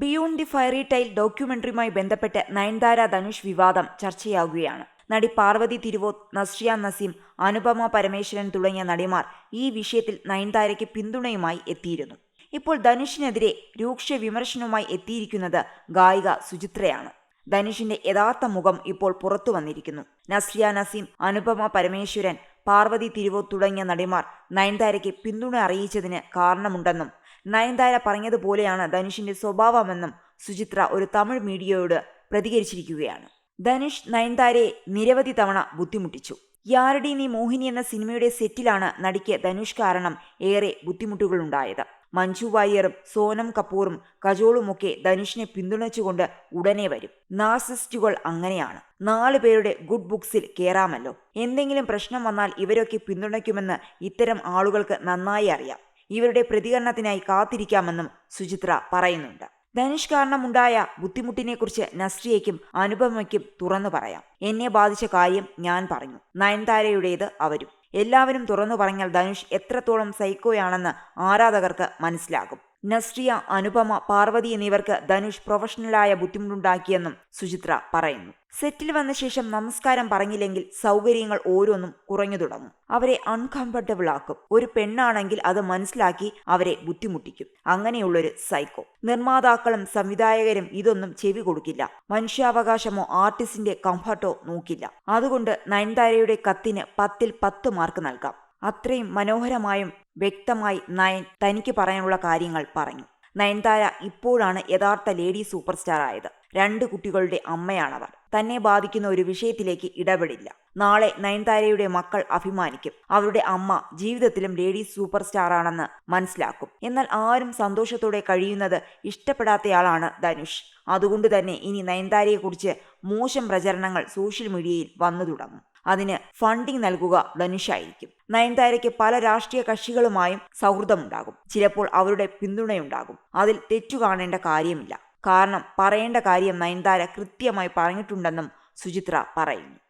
Beyond the fairy tale ഡോക്യുമെന്ററിയുമായി ബന്ധപ്പെട്ട് നയൻതാര ധനുഷ് വിവാദം ചർച്ചയാകുകയാണ് നടി പാർവതി തിരുവോത്ത് നസ്രിയ നസീം അനുപമ പരമേശ്വരൻ തുടങ്ങിയ നടിമാർ ഈ വിഷയത്തിൽ നയൻതാരയ്ക്ക് പിന്തുണയുമായി എത്തിയിരുന്നു. ഇപ്പോൾ ധനുഷിനെതിരെ രൂക്ഷ വിമർശനവുമായി എത്തിയിരിക്കുന്നത് ഗായിക സുചിത്രയാണ്. ധനുഷിന്റെ യഥാർത്ഥ മുഖം ഇപ്പോൾ പുറത്തു വന്നിരിക്കുന്നു. നസ്രിയ നസീം അനുപമ പരമേശ്വരൻ പാർവതി തിരുവോത്ത് തുടങ്ങിയ നടിമാർ നയൻതാരയ്ക്ക് പിന്തുണ അറിയിച്ചതിന് കാരണമുണ്ടെന്നും നയൻതാര പറഞ്ഞതുപോലെയാണ് ധനുഷിന്റെ സ്വഭാവമെന്നും സുചിത്ര ഒരു തമിഴ് മീഡിയയോട് പ്രതികരിച്ചിരിക്കുകയാണ്. ധനുഷ് നയൻതാരയെ നിരവധി തവണ ബുദ്ധിമുട്ടിച്ചു. യാരടി നീ മോഹിനി എന്ന സിനിമയുടെ സെറ്റിലാണ് നടിക്ക് ധനുഷ് കാരണം ഏറെ ബുദ്ധിമുട്ടുകളുണ്ടായത്. മഞ്ജു വാര്യറും സോനം കപൂറും കജോളുമൊക്കെ ധനുഷിനെ പിന്തുണച്ചുകൊണ്ട് ഉടനെ വരും. നാർസിസ്റ്റുകൾ അങ്ങനെയാണ്. നാലു പേരുടെ ഗുഡ് ബുക്സിൽ കേറാമല്ലോ. എന്തെങ്കിലും പ്രശ്നം വന്നാൽ ഇവരൊക്കെ പിന്തുണയ്ക്കുമെന്ന് ഇത്തരം ആളുകൾക്ക് നന്നായി അറിയാം. ഇവരുടെ പ്രതികരണത്തിനായി കാത്തിരിക്കാമെന്നും സുചിത്ര പറയുന്നുണ്ട്. ധനുഷ് കാരണമുണ്ടായ ബുദ്ധിമുട്ടിനെക്കുറിച്ച് നസ്രിയയ്ക്കും അനുപമയ്ക്കും തുറന്നു പറയാം. എന്നെ ബാധിച്ച കാര്യം ഞാൻ പറഞ്ഞു. നയൻതാരയുടേത് അവരും. എല്ലാവരും തുറന്നു പറഞ്ഞാൽ ധനുഷ് എത്രത്തോളം സൈക്കോയാണെന്ന് ആരാധകർക്ക് മനസ്സിലാകും. നസ്രിയ അനുപമ പാർവതി എന്നിവർക്ക് ധനുഷ് പ്രൊഫഷണലായ ബുദ്ധിമുട്ടുണ്ടാക്കിയെന്നും സുചിത്ര പറയുന്നു. സെറ്റിൽ വന്ന ശേഷം നമസ്കാരം പറഞ്ഞില്ലെങ്കിൽ സൗകര്യങ്ങൾ ഓരോന്നും കുറഞ്ഞു തുടങ്ങും. അവരെ അൺകംഫർട്ടബിൾ ആക്കും. ഒരു പെണ്ണാണെങ്കിൽ അത് മനസ്സിലാക്കി അവരെ ബുദ്ധിമുട്ടിക്കും. അങ്ങനെയുള്ളൊരു സൈക്കോ നിർമ്മാതാക്കളും സംവിധായകരും ഇതൊന്നും ചെവി കൊടുക്കില്ല. മനുഷ്യാവകാശമോ ആർട്ടിസ്റ്റിന്റെ കംഫർട്ടോ നോക്കില്ല. അതുകൊണ്ട് നയൻതാരയുടെ കത്തിന് പത്തിൽ പത്ത് മാർക്ക് നൽകാം. അത്രയും മനോഹരമായും വ്യക്തമായി നയൻ തനിക്ക് പറയാനുള്ള കാര്യങ്ങൾ പറഞ്ഞു. നയൻതാര ഇപ്പോഴാണ് യഥാർത്ഥ ലേഡി സൂപ്പർ സ്റ്റാർ ആയത് രണ്ട് കുട്ടികളുടെ അമ്മയാണവർ. തന്നെ ബാധിക്കുന്ന ഒരു വിഷയത്തിലേക്ക് ഇടപെടില്ല. നാളെ നയൻതാരയുടെ മക്കൾ അഭിമാനിക്കും. അവരുടെ അമ്മ ജീവിതത്തിലും ലേഡി സൂപ്പർ സ്റ്റാർ ആണെന്ന് മനസ്സിലാക്കും. എന്നാൽ ആരും സന്തോഷത്തോടെ കഴിയുന്നത് ഇഷ്ടപ്പെടാത്തയാളാണ് ധനുഷ്. അതുകൊണ്ട് തന്നെ ഇനി നയൻതാരയെക്കുറിച്ച് മോശം പ്രചരണങ്ങൾ സോഷ്യൽ മീഡിയയിൽ വന്നു തുടങ്ങും. അതിന് ഫണ്ടിംഗ് നൽകുക ധനുഷായിരിക്കും. നയൻതാരയ്ക്ക് പല രാഷ്ട്രീയ കക്ഷികളുമായും സൗഹൃദമുണ്ടാകും. ചിലപ്പോൾ അവരുടെ പിന്തുണയുണ്ടാകും. അതിൽ തെറ്റു കാണേണ്ട കാര്യമില്ല. കാരണം പറയേണ്ട കാര്യം നയൻതാര കൃത്യമായി പറഞ്ഞിട്ടുണ്ടെന്നും സുചിത്ര പറയുന്നു.